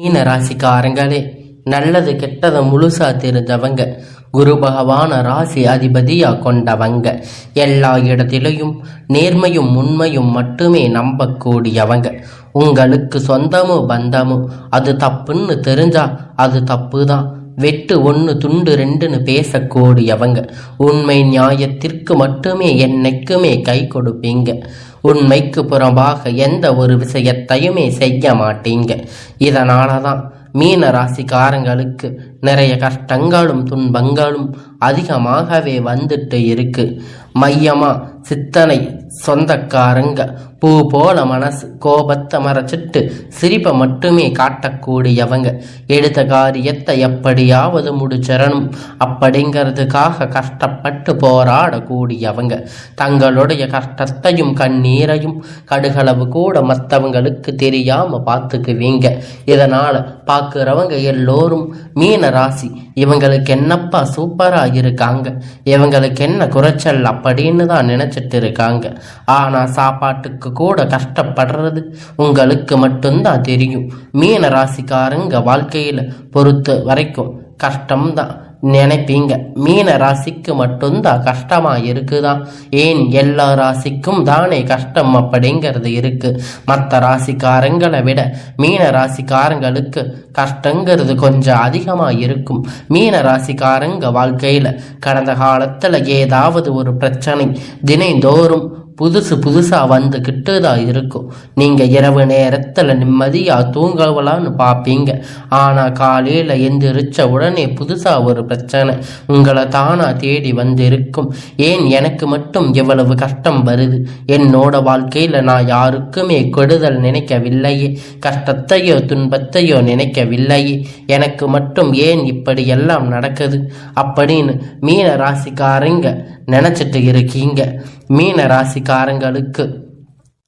மீன ராசிக்காரங்களே நல்லது கெட்டதை முழுசா தெரிஞ்சவங்க குரு பகவான ராசி அதிபதியா கொண்டவங்க. எல்லா இடத்திலையும் நேர்மையும் உண்மையும் மட்டுமே நம்பக்கூடியவங்க. உங்களுக்கு சொந்தமோ பந்தமோ அது தப்புன்னு தெரிஞ்சா அது தப்பு தான் வெட்டு ஒன்று துண்டு ரெண்டுன்னு பேசக்கூடியவங்க. உண்மை நியாயத்திற்கு மட்டுமே என்னைக்குமே கை கொடுப்பீங்க. உண்மைக்கு புறம்பாக எந்த ஒரு விஷயத்தையுமே செய்ய மாட்டீங்க. இதனால தான் மீன ராசிக்காரங்களுக்கு நிறைய கஷ்டங்களும் துன்பங்களும் அதிகமாகவே வந்துட்டு இருக்கு. மையமாக சித்தனை சொந்தக்காரங்க. பூ போல மனசு கோபத்தை மறைச்சிட்டு சிரிப்பை மட்டுமே காட்டக்கூடியவங்க. எடுத்த காரியத்தை எப்படியாவது முடிச்சிடணும். அப்படிங்கிறதுக்காக கஷ்டப்பட்டு போராடக்கூடியவங்க. தங்களுடைய கஷ்டத்தையும் கண்ணீரையும் கடுகளவு கூட மற்றவங்களுக்கு தெரியாம பார்த்துக்குவீங்க. இதனால பார்க்குறவங்க எல்லோரும் மீன ராசி. இவங்களுக்கு என்னப்பா சூப்பராக இருக்காங்க. இவங்களுக்கு என்ன குறைச்சல் அப்படின்னு தான் நினச்சிட்டு இருக்காங்க ஆனால் சாப்பாட்டுக்கு கூட கஷ்டப்படுறது உங்களுக்கு மட்டும்தான் தெரியும். மீன ராசிக்காரங்க வாழ்க்கையில் பொறுத்த வரைக்கும் கஷ்டம்தான். நினைப்பீங்க. மீன ராசிக்கு மட்டும்தான் கஷ்டமா இருக்குதான் ஏன் எல்லா ராசிக்கும் தானே கஷ்டம் அப்படிங்கிறது இருக்கு. மற்ற ராசிக்காரங்களை விட மீன ராசிக்காரங்களுக்கு கஷ்டங்கிறது கொஞ்சம் அதிகமா இருக்கும். மீன ராசிக்காரங்க வாழ்க்கையில கடந்த காலத்துல ஏதாவது ஒரு பிரச்சனை தினைந்தோறும் புதுசு புதுசாக வந்துக்கிட்டு தான் இருக்கும். நீங்கள் இரவு நேரத்தில் நிம்மதியாக தூங்கலான்னு பார்ப்பீங்க ஆனால் காலையில் எந்திரிச்ச உடனே புதுசாக ஒரு பிரச்சனை. உங்களை தானாக தேடி வந்திருக்கும். ஏன் எனக்கு மட்டும் எவ்வளவு கஷ்டம் வருது? என்னோட வாழ்க்கையில் நான் யாருக்குமே கெடுதல் நினைக்கவில்லையே. கஷ்டத்தையோ துன்பத்தையோ நினைக்கவில்லையே. எனக்கு மட்டும் ஏன் இப்படி எல்லாம் நடக்குது? அப்படின்னு மீன ராசிக்காரங்க நினச்சிட்டு இருக்கீங்க. மீன ராசிக்காரங்களுக்கு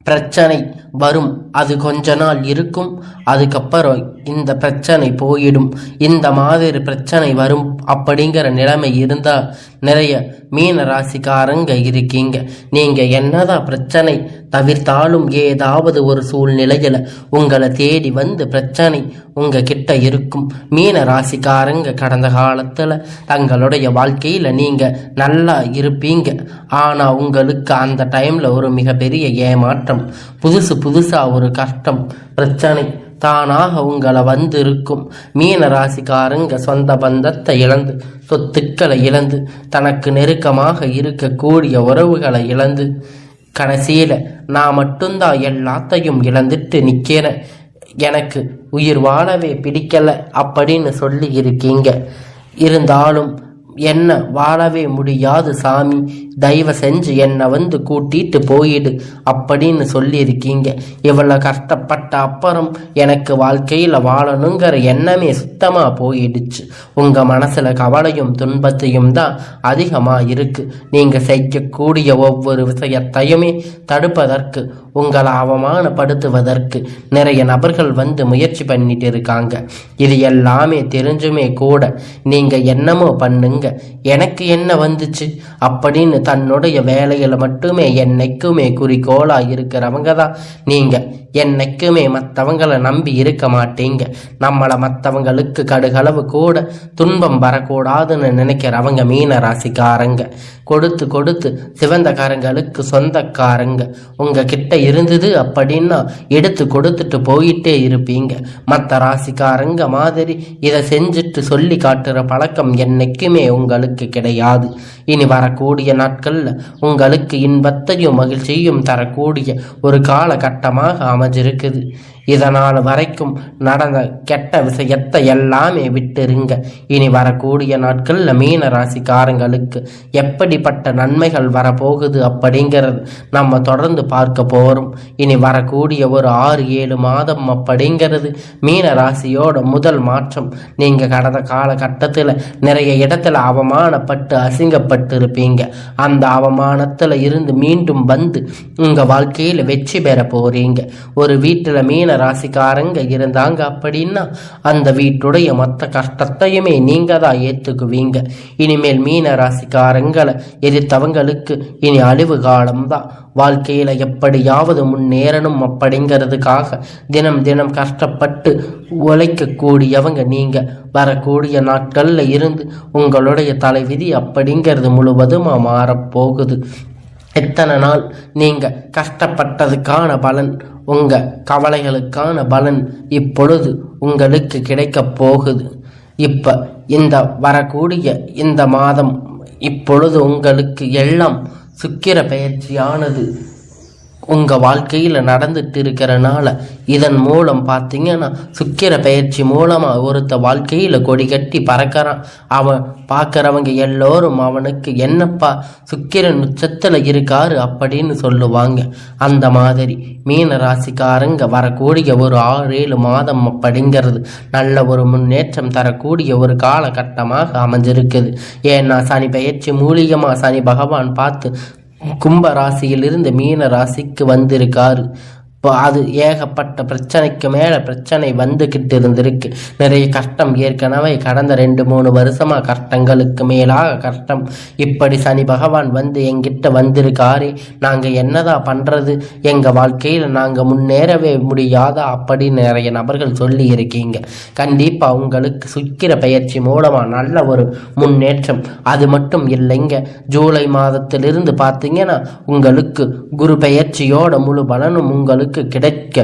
பிரச்சனை வரும். அது கொஞ்ச நாள் இருக்கும். அதுக்கப்புறம் இந்த பிரச்சனை போயிடும். இந்த மாதிரி பிரச்சனை வரும் அப்படிங்கிற நிலைமை இருந்தால் நிறைய மீன ராசிக்காரங்க இருக்கீங்க. நீங்கள் என்னதான் பிரச்சனை தவிர்த்தாலும் ஏதாவது ஒரு சூழ்நிலையில் உங்களை தேடி வந்து பிரச்சனை உங்கள் கிட்ட இருக்கும். மீன ராசிக்காரங்க கடந்த காலத்தில் தங்களுடைய வாழ்க்கையில் நீங்கள் நல்லா இருப்பீங்க. ஆனால் உங்களுக்கு அந்த டைமில் ஒரு மிகப்பெரிய ஏமாற்றம் புதுசு புதுசாக ஒரு கஷ்டம். பிரச்சனை தானாக உங்களை வந்திருக்கும். மீன ராசிக்காரங்க சொந்த பந்தத்தை இழந்து சொத்துக்களை இழந்து தனக்கு நெருக்கமாக இருக்கக்கூடிய உறவுகளை இழந்து கடைசியில் நான் மட்டும்தான் எல்லாத்தையும் இழந்துட்டு நிற்கிறேன் எனக்கு உயிர் வாழவே பிடிக்கல அப்படின்னு சொல்லி இருக்கீங்க இருந்தாலும் என்ன வாழவே முடியாது சாமி. தயவு செஞ்சு என்னை வந்து கூட்டிட்டு போயிடு அப்படின்னு சொல்லியிருக்கீங்க. இவ்வளோ கஷ்டப்பட்ட அப்புறம் எனக்கு வாழ்க்கையில் வாழணுங்கிற எண்ணமே சுத்தமாக போயிடுச்சு. உங்கள் மனசில் கவலையும் துன்பத்தையும் தான் அதிகமாக இருக்குது நீங்கள் செய்யக்கூடிய ஒவ்வொரு விஷயத்தையுமே தடுப்பதற்கு உங்களை அவமானப்படுத்துவதற்கு நிறைய நபர்கள் வந்து முயற்சி பண்ணிட்டு இருக்காங்க. இது எல்லாமே தெரிஞ்சுமே கூட நீங்கள் என்னமோ பண்ணுங்க. எனக்கு என்ன வந்துச்சு? அப்படின்னு தன்னுடைய வேலையில் மட்டுமே என்னைக்குமே குறிக்கோளாக இருக்கிறவங்க தான் நீங்கள் என்னைக்குமே மற்றவங்களை நம்பி இருக்க மாட்டீங்க. நம்மளை மற்றவங்களுக்கு கடுகளவு கூட துன்பம் வரக்கூடாதுன்னு நினைக்கிறவங்க மீன ராசிக்காரங்க கொடுத்து கொடுத்து சிவந்தக்காரங்களுக்கு சொந்தக்காரங்க. உங்க கிட்ட இருந்தது அப்படின்னா எடுத்து கொடுத்துட்டு போயிட்டே இருப்பீங்க. மற்ற ராசிக்காரங்க மாதிரி இதை செஞ்சுட்டு சொல்லி காட்டுற பழக்கம் என்னைக்குமே உங்களுக்கு கிடையாது. இனி வரக்கூடிய நாட்களில் உங்களுக்கு இன்பத்தையும் மகிழ்ச்சியும் தரக்கூடிய ஒரு காலகட்டமாக அமைஞ்சிருக்குது. இதனால் வரைக்கும் நடந்த கெட்ட விஷயத்தை எல்லாமே விட்டுருங்க இனி வரக்கூடிய நாட்களில் மீன ராசிக்காரங்களுக்கு எப்படிப்பட்ட நன்மைகள் வரப்போகுது அப்படிங்கிறது நம்ம தொடர்ந்து பார்க்க போகிறோம் இனி வரக்கூடிய ஒரு ஆறு ஏழு மாதம் அப்படிங்கிறது மீன ராசியோட முதல் மாற்றம். நீங்கள் கடந்த காலகட்டத்தில் நிறைய இடத்துல அவமானப்பட்டு அசிங்கப்பட்டு இருப்பீங்க அந்த அவமானத்தில் இருந்து மீண்டும் வந்து உங்கள் வாழ்க்கையில் வெற்றி பெற போகிறீங்க ஒரு வீட்டில் மீன ராசிக்காரங்க இருந்தாங்க அப்படின்னா அந்த வீட்டுடைய மற்ற கஷ்டத்தையுமே நீங்க தான் ஏத்துக்குவீங்க. இனிமேல் மீன ராசிக்காரங்களை எதிர்த்தவங்களுக்கு இனி அழிவு காலம்தான். வாழ்க்கையில எப்படியாவது முன்னேறணும் அப்படிங்கிறதுக்காக தினம் தினம் கஷ்டப்பட்டு உழைக்கக்கூடியவங்க நீங்க. வரக்கூடிய நாட்கள்ல இருந்து உங்களுடைய தலைவிதி அப்படிங்கிறது முழுவதுமா மாறப்போகுது. எத்தனை நாள் நீங்கள் கஷ்டப்பட்டதுக்கான பலன் உங்கள் கவலைகளுக்கான பலன் இப்பொழுது உங்களுக்கு கிடைக்கப் போகுது. இப்போ இந்த வரக்கூடிய இந்த மாதம் இப்பொழுது உங்களுக்கு எல்லாம் சுக்கிர பயிற்சியானது உங்கள் வாழ்க்கையில் நடந்துட்டு இருக்கிறனால இதன் மூலம் பார்த்தீங்கன்னா சுக்கிர பயிற்சி மூலமாக ஒருத்த வாழ்க்கையில் கொடி கட்டி பறக்கிறான். அவன் பார்க்குறவங்க எல்லோரும் அவனுக்கு என்னப்பா சுக்கிரன் உச்சத்தில் இருக்காரு அப்படின்னு சொல்லுவாங்க. அந்த மாதிரி மீன ராசிக்காரங்க வரக்கூடிய ஒரு ஆறு ஏழு மாதம் அப்படிங்கிறது நல்ல ஒரு முன்னேற்றம் தரக்கூடிய ஒரு காலகட்டமாக அமைஞ்சிருக்குது. ஏன்னா சனி பயிற்சி மூலியமாக சனி பகவான் பார்த்து கும்ப ராசியிலிருந்து மீன ராசிக்கு வந்திருக்காரு. இப்போ அது ஏகப்பட்ட பிரச்சனைக்கு மேலே பிரச்சனை வந்துக்கிட்டு இருந்திருக்கு. நிறைய கஷ்டம் ஏற்கனவே கடந்த ரெண்டு மூணு வருஷமாக கஷ்டங்களுக்கு மேலாக கஷ்டம். இப்படி சனி பகவான் வந்து எங்கிட்ட வந்திருக்காரு நாங்கள் என்னதான் பண்ணுறது எங்கள் வாழ்க்கையில் நாங்கள் முன்னேறவே முடியாதா? அப்படின்னு நிறைய நபர்கள் சொல்லி இருக்கீங்க. கண்டிப்பாக உங்களுக்கு சுக்கிர பயிற்சி மூலமாக நல்ல ஒரு முன்னேற்றம். அது மட்டும் இல்லைங்க ஜூலை மாதத்திலிருந்து பார்த்தீங்கன்னா உங்களுக்கு குரு பயிற்சியோட முழு பலனும் உங்களுக்கு அவர்களுக்கு கிடைக்க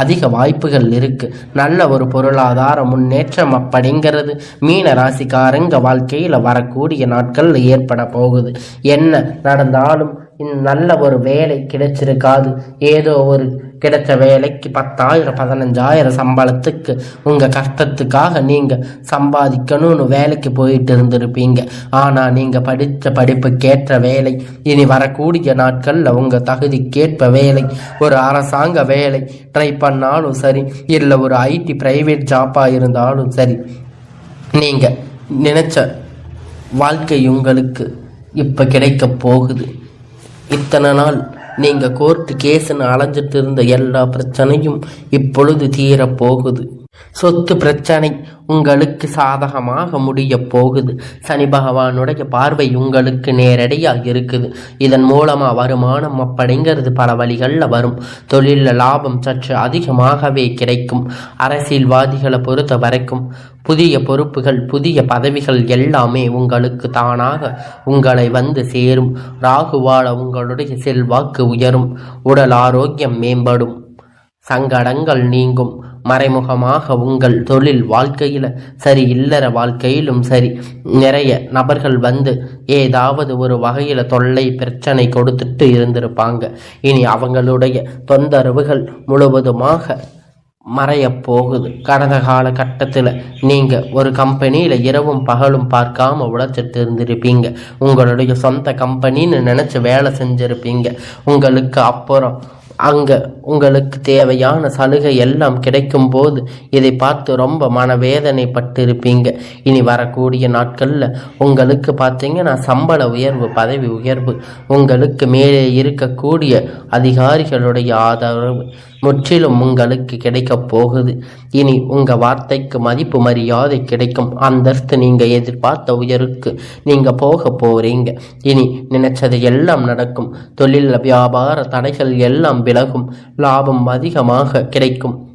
அதிக வாய்ப்புகள் இருக்கு. நல்ல ஒரு பொருளாதார முன்னேற்றம் அப்படிங்கிறது மீன ராசிக்காரங்க வாழ்க்கையில் வரக்கூடிய நாட்களில் ஏற்பட போகுது. என்ன நடந்தாலும் நல்ல ஒரு வேலை கிடைச்சிருக்காது. ஏதோ ஒரு கிடைச்ச வேலைக்கு பத்தாயிரம் பதினஞ்சாயிரம் சம்பளத்துக்கு உங்கள் கஷ்டத்துக்காக நீங்கள் சம்பாதிக்கணும்னு வேலைக்கு போயிட்டு இருந்திருப்பீங்க. ஆனால் நீங்கள் படித்த படிப்புக்கேற்ற வேலை இனி வரக்கூடிய நாட்களில் உங்கள் தகுதிக்கேற்ப வேலை ஒரு அரசாங்க வேலை ட்ரை பண்ணாலும் சரி இல்லை ஒரு ஐடி ப்ரைவேட் ஜாப்பாக இருந்தாலும் சரி நீங்கள் நினச்ச வாழ்க்கை உங்களுக்கு இப்போ கிடைக்க போகுது. இத்தனை நாள் நீங்கள் கோர்ட்டு கேஸுன்னு அலைஞ்சிட்டு இருந்த எல்லா பிரச்சனையும் இப்பொழுது தீரப்போகுது. சொத்து பிரச்சனை உங்களுக்கு சாதகமாக முடிய போகுது. சனி பகவானுடைய பார்வை உங்களுக்கு நேரடியாக இருக்குது. இதன் மூலமாக வருமானம் அப்படிங்கிறது பல வழிகளில் வரும். தொழிலில் லாபம் சற்று அதிகமாகவே கிடைக்கும். அரசியல்வாதிகளை பொறுத்த வரைக்கும் புதிய பொறுப்புகள் புதிய பதவிகள் எல்லாமே உங்களுக்கு தானாக உங்களை வந்து சேரும். ராகுவால உங்களுடைய செல்வாக்கு உயரும். உடல் ஆரோக்கியம் மேம்படும். சங்கடங்கள் நீங்கும். மறைமுகமாக உங்கள் தொழில் வாழ்க்கையில் சரி இல்லற வாழ்க்கையிலும் சரி நிறைய நபர்கள் வந்து ஏதாவது ஒரு வகையில் தொல்லை பிரச்சனை கொடுத்துட்டு இருந்திருப்பாங்க. இனி அவங்களுடைய தொந்தரவுகள் முழுவதுமாக மறைய போகுது. கடந்த கால கட்டத்தில் நீங்கள் ஒரு கம்பெனியில் இரவும் பகலும் பார்க்காம உழைச்சிட்டு இருந்திருப்பீங்க. உங்களுடைய சொந்த கம்பெனின்னு நினச்சி வேலை செஞ்சுருப்பீங்க. உங்களுக்கு அப்புறம் அங்கே உங்களுக்கு தேவையான சலுகை எல்லாம் கிடைக்கும் போது இதை பார்த்து ரொம்ப மனவேதனைப்பட்டு இருப்பீங்க இனி வரக்கூடிய நாட்களில் உங்களுக்கு பார்த்தீங்கன்னா சம்பள உயர்வு பதவி உயர்வு உங்களுக்கு மேலே இருக்கக்கூடிய அதிகாரிகளுடைய ஆதரவு முற்றிலும் உங்களுக்கு கிடைக்கப் போகுது. இனி உங்கள் வார்த்தைக்கு மதிப்பு மரியாதை கிடைக்கும். அந்தஸ்து நீங்கள் எதிர்பார்த்த உயருக்கு நீங்கள் போக போகிறீங்க இனி நினைச்சது எல்லாம் நடக்கும். தொழில் வியாபார தடைகள் எல்லாம் விலகும். லாபம் அதிகமாக கிடைக்கும்.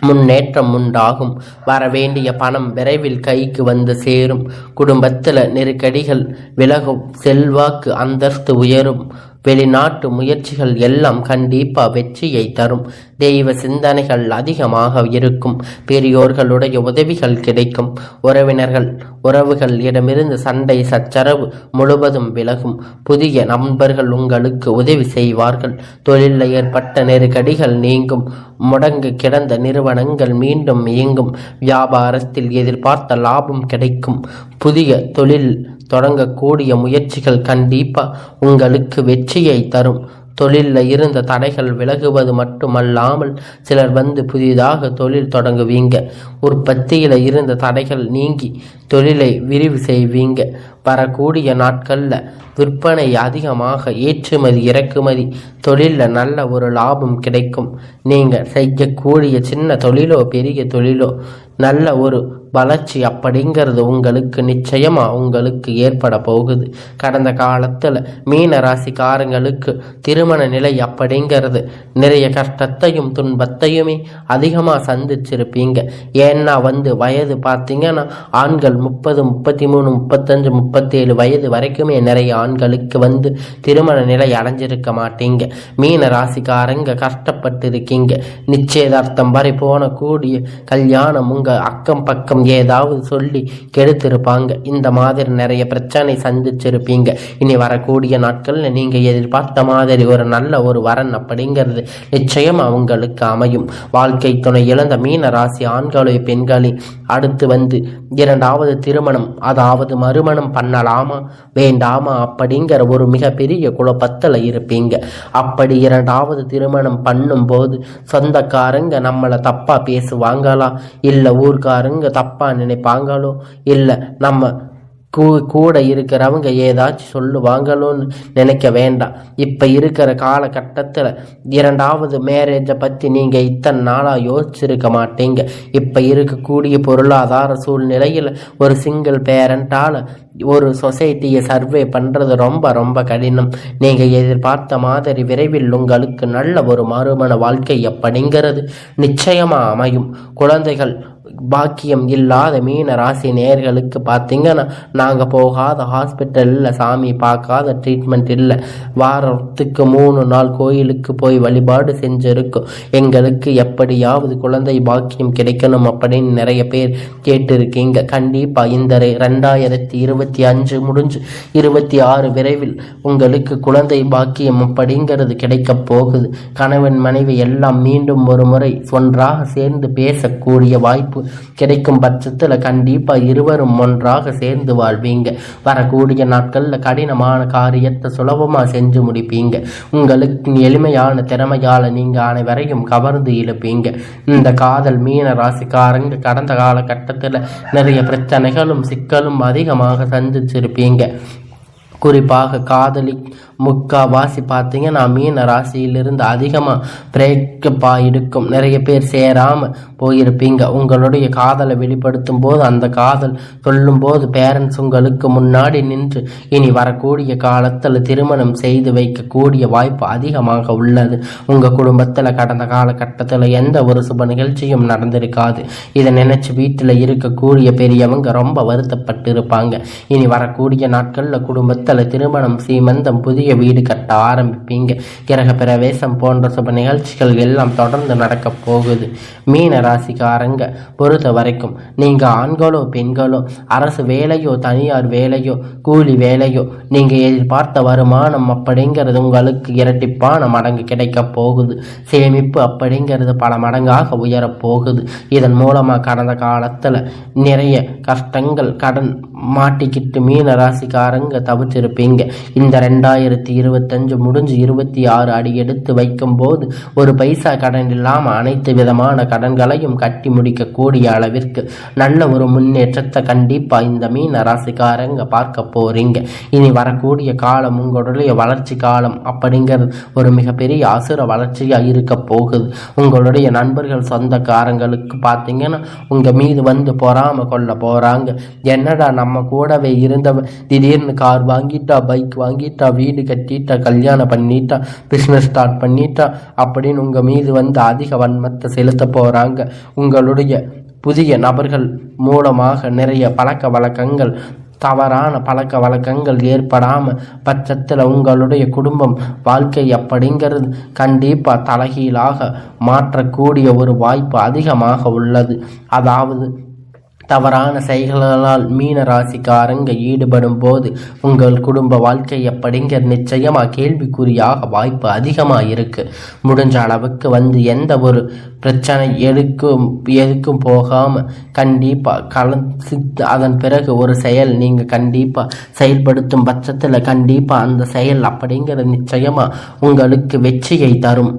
முன்னேற்றம் உண்டாகும். வரவேண்டிய பணம் விரைவில் கைக்கு வந்து சேரும். குடும்பத்தில் நெருக்கடிகள் விலகும். செல்வாக்கு அந்தஸ்து உயரும். வெளிநாட்டு முயற்சிகள் எல்லாம் கண்டிப்பாக வெற்றியை தரும். தெய்வ சிந்தனைகள் அதிகமாக இருக்கும். பெரியோர்களுடைய உதவிகள் கிடைக்கும். உறவினர்கள் உறவுகள் இடமிருந்து சண்டை சச்சரவு முழுவதும் விலகும். புதிய நண்பர்கள் உங்களுக்கு உதவி செய்வார்கள். தொழிலில் ஏற்பட்ட நெருக்கடிகள் நீங்கும். முடங்கு கிடந்த நிறுவனங்கள் மீண்டும் இயங்கும். வியாபாரத்தில் எதிர்பார்த்த லாபம் கிடைக்கும். புதிய தொழில் தொடங்கக்கூடிய முயற்சிகள் கண்டிப்பாக உங்களுக்கு வெற்றியை தரும். தொழிலில் இருந்த தடைகள் விலகுவது மட்டுமல்லாமல் சிலர் வந்து புதிதாக தொழில் தொடங்குவீங்க. உற்பத்தியில் இருந்த தடைகள் நீங்கி தொழிலை விரிவு செய்வீங்க. வரக்கூடிய நாட்களில் விற்பனை அதிகமாக ஏற்றுமதி இறக்குமதி தொழிலில் நல்ல ஒரு லாபம் கிடைக்கும். நீங்கள் செய்யக்கூடிய சின்ன தொழிலோ பெரிய தொழிலோ நல்ல ஒரு வளர்ச்சி அப்படிங்கிறது உங்களுக்கு நிச்சயமாக உங்களுக்கு ஏற்பட போகுது. கடந்த காலத்தில் மீன ராசிக்காரங்களுக்கு திருமண நிலை அப்படிங்கிறது நிறைய கஷ்டத்தையும் துன்பத்தையுமே அதிகமாக சந்திச்சிருப்பீங்க. ஏன்னா வந்து வயது பார்த்தீங்கன்னா ஆண்கள் முப்பது முப்பத்தி மூணு முப்பத்தஞ்சு முப்பத்தேழு வயது வரைக்குமே நிறைய ஆண்களுக்கு வந்து திருமண நிலை அடைஞ்சிருக்க மாட்டீங்க. மீன ராசிக்காரங்க கஷ்டப்பட்டு இருக்கீங்க. நிச்சயதார்த்தம் வரை போன கூடிய கல்யாணம் உங்கள் அக்கம் பக்கம் ஏதாவது சொல்லி கெடுத்திருப்பாங்க. இந்த மாதிரி நிறைய பிரச்சனை சந்திச்சிருப்பீங்க. இனி வரக்கூடிய நாட்களில் நீங்கள் எதிர்பார்த்த மாதிரி ஒரு நல்ல ஒரு வரன் அப்படிங்கிறது நிச்சயம் அவங்களுக்கு அமையும். வாழ்க்கை துணை இழந்த மீன ராசி ஆண்களோ பெண்களே அடுத்து வந்து இரண்டாவது திருமணம் அதாவது மறுமணம் பண்ணலாமா வேண்டாமா அப்படிங்கிற ஒரு மிகப்பெரிய குழப்பத்தில் இருப்பீங்க. அப்படி இரண்டாவது திருமணம் பண்ணும்போது சொந்தக்காரங்க நம்மளை தப்பாக பேசுவாங்களா? இல்லை ஊர்க்காரங்க தப்பாக தப்பாக நினைப்பாங்களோ? இல்லை. நம்ம கூ கூட இருக்கிறவங்க ஏதாச்சும் சொல்லுவாங்களோன்னு நினைக்க வேண்டாம். இப்போ இருக்கிற காலகட்டத்தில் இரண்டாவது மேரேஜை பற்றி நீங்கள் இத்தனை நாளாக யோசிச்சிருக்க மாட்டீங்க. இப்போ இருக்கக்கூடிய பொருளாதார சூழ்நிலையில் ஒரு சிங்கிள் பேரண்டால் ஒரு சொசைட்டியை சர்வே பண்ணுறது ரொம்ப ரொம்ப கடினம். நீங்கள் எதிர்பார்த்த மாதிரி விரைவில் உங்களுக்கு நல்ல ஒரு மறுமண வாழ்க்கை எப்படிங்கிறது நிச்சயமாக அமையும். குழந்தைகள் பாக்கியம் இல்லாத மீன ராசி நேர்களுக்கு பார்த்தீங்கன்னா நாங்கள் போகாத ஹாஸ்பிட்டலில் சாமி பார்க்காத ட்ரீட்மெண்ட் இல்லை. வாரத்துக்கு மூணு நாள் கோயிலுக்கு போய் வழிபாடு செஞ்சுருக்கோம். எங்களுக்கு எப்படியாவது குழந்தை பாக்கியம் கிடைக்கணும் அப்படின்னு நிறைய பேர் கேட்டிருக்கீங்க. கண்டிப்பாக இந்த ரெண்டாயிரத்தி இருபத்தி அஞ்சு முடிஞ்சு இருபத்தி ஆறு விரைவில் உங்களுக்கு குழந்தை பாக்கியம் அப்படிங்கிறது கிடைக்கப் போகுது. கணவன் மனைவி எல்லாம் மீண்டும் ஒரு முறை ஒன்றாக சேர்ந்து பேசக்கூடிய வாய்ப்பு கிடைக்கும் பட்சத்தில் கண்டிப்பாக இருவரும் ஒன்றாக சேர்ந்து வாழ்வீங்க. வரக்கூடிய நாட்களில் கடினமான காரியத்தை சுலபமாக செஞ்சு முடிப்பீங்க. உங்களுக்கு எளிமையான திறமையால் நீங்கள் அனைவரையும் கவர்ந்து இழுப்பீங்க. இந்த காதல் மீன ராசிக்காரங்க கடந்த காலகட்டத்தில் நிறைய பிரச்சனைகளும் சிக்கலும் அதிகமாக சந்திச்சிருப்பீங்க. குறிப்பாக காதலி முக்கால்வாசி பார்த்தீங்கன்னா மீன ராசியிலிருந்து அதிகமாக பிரேக்கப்பாக இருக்கும். நிறைய பேர் சேராமல் போயிருப்பீங்க. உங்களுடைய காதலை வெளிப்படுத்தும் போது அந்த காதல் சொல்லும்போது பேரண்ட்ஸ் உங்களுக்கு முன்னாடி நின்று இனி வரக்கூடிய காலத்தில் திருமணம் செய்து வைக்கக்கூடிய வாய்ப்பு அதிகமாக உள்ளது. உங்கள் குடும்பத்தில் கடந்த காலகட்டத்தில் எந்த ஒரு சுப நிகழ்ச்சியும் நடந்திருக்காது. இதை நினைச்சு வீட்டில் இருக்கக்கூடிய பெரியவங்க ரொம்ப வருத்தப்பட்டு இருப்பாங்க இனி வரக்கூடிய நாட்களில் குடும்பத்தில் திருமணம் சீமந்தம் புதிய வீடு கட்ட ஆரம்பிப்பீங்க. கிரக பிரவேசம் போன்ற சுப நிகழ்ச்சிகள் எல்லாம் தொடர்ந்து நடக்க போகுது. மீன ராசிக்காரங்க பொறுத்த வரைக்கும் நீங்கள் ஆண்களோ பெண்களோ அரசு வேலையோ தனியார் வேலையோ கூலி வேலையோ நீங்கள் எதிர்பார்த்த வருமானம் அப்படிங்கிறது உங்களுக்கு இரட்டிப்பான மடங்கு கிடைக்க போகுது. சேமிப்பு அப்படிங்கிறது பல மடங்காக உயரப் போகுது. இதன் மூலமாக கடந்த காலத்தில் நிறைய கஷ்டங்கள் கடன் மாட்டிக்கிட்டு மீன ராசிக்காரங்க தவிச்சிருப்பீங்க. இந்த ரெண்டாயிரத்தி இருபத்தஞ்சு முடிஞ்சு இருபத்தி ஆறு அடி எடுத்து வைக்கும்போது ஒரு பைசா கடன் இல்லாமல் அனைத்து விதமான கடன்களையும் கட்டி முடிக்கக்கூடிய அளவிற்கு நல்ல ஒரு முன்னேற்றத்தை கண்டிப்பாக இந்த மீன ராசிக்காரங்க பார்க்க போறீங்க. இனி வரக்கூடிய காலம் உங்களுடைய வளர்ச்சி காலம் அப்படிங்கிறது ஒரு மிகப்பெரிய அசுர வளர்ச்சியாக இருக்க போகுது. உங்களுடைய நண்பர்கள் சொந்தக்காரங்களுக்கு பார்த்தீங்கன்னா உங்கள் மீது வந்து பொறாம கொள்ள போகிறாங்க என்னடா நம்ம கூடவே இருந்தவன் திடீர்னு கார் வாங்கிட்டா பைக் வாங்கிட்டா வீடு கட்டிட்டா கல்யாணம் பண்ணிட்டா பிஸ்னஸ் ஸ்டார்ட் பண்ணிட்டா அப்படின்னு உங்கள் மீது வந்து அதிக வன்மத்தை செலுத்த போகிறாங்க உங்களுடைய புதிய நபர்கள் மூலமாக நிறைய பழக்க வழக்கங்கள் தவறான பழக்க வழக்கங்கள் ஏற்படாமல் பட்சத்தில் உங்களுடைய குடும்பம் வாழ்க்கை அப்படிங்கிறது கண்டிப்பாக தலைகீழாக மாற்றக்கூடிய ஒரு வாய்ப்பு அதிகமாக உள்ளது. அதாவது தவறான செயல்களால் மீன ராசிக்காரங்க ஈடுபடும் போது உங்கள் குடும்ப வாழ்க்கை எப்படிங்க நிச்சயமாக கேள்விக்குறியாக வாய்ப்பு அதிகமாக இருக்குது முடிஞ்ச அளவுக்கு வந்து எந்த ஒரு பிரச்சனை எடுக்கும் எதுக்கும் போகாமல் கண்டிப்பாக கலந்து அதன் பிறகு ஒரு செயல் நீங்கள் கண்டிப்பாக செயல்படுத்தும் பட்சத்தில் கண்டிப்பாக அந்த செயல் அப்படிங்கிற நிச்சயமாக உங்களுக்கு வெற்றியை தரும்.